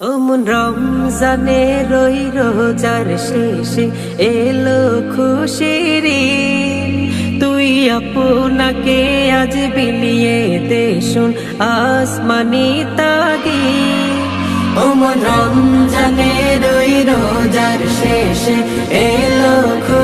ওমন রমজানে রই রোজার শেষে এলো খুশির। তুই আপনাকে আজ বিলিয়ে দে শুন আসমানি তাগি ওমন রমজানে রই রোজার শেষে এলো খুশির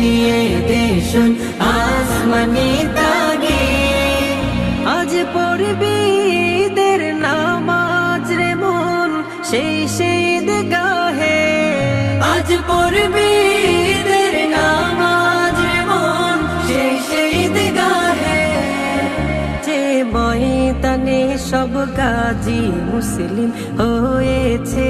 বিলিয়ে দেশুন আসমানি তাগে। আজ পড়বি ঈদের নামাজ রে মন, সেই সেই গাহে। আজ পড়বি নামাজ সেই গাহে। সব গাজী মুসলিম হয়েছে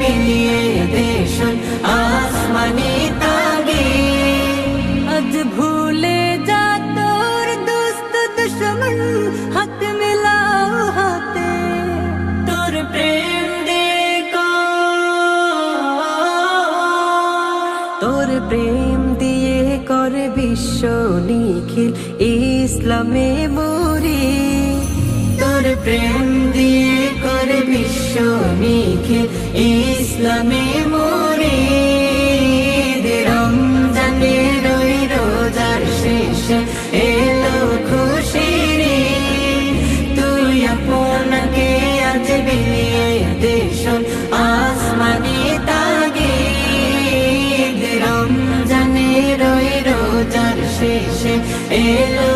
বিলিয়ে দেশুন আসমানি তাগে আজ ভুলে যা তোর দুস্ত দুশ্মন হাত মিলাও হাতে তোর প্রেম দে তোর প্রেম দিয়ে করে বিশ্ব নিখিল ইসলামে মরি তোর প্রেম দিয়ে করে বিশ্ব নিখিল, ইসলামে মরি রমজানে রই রোজার শেষে, এলো খুশির ঈদ। তুই আপনাকে আজ বিলিয়ে দেশন আসমানি তাগে রমজানে রই রোজার শেষে, এলো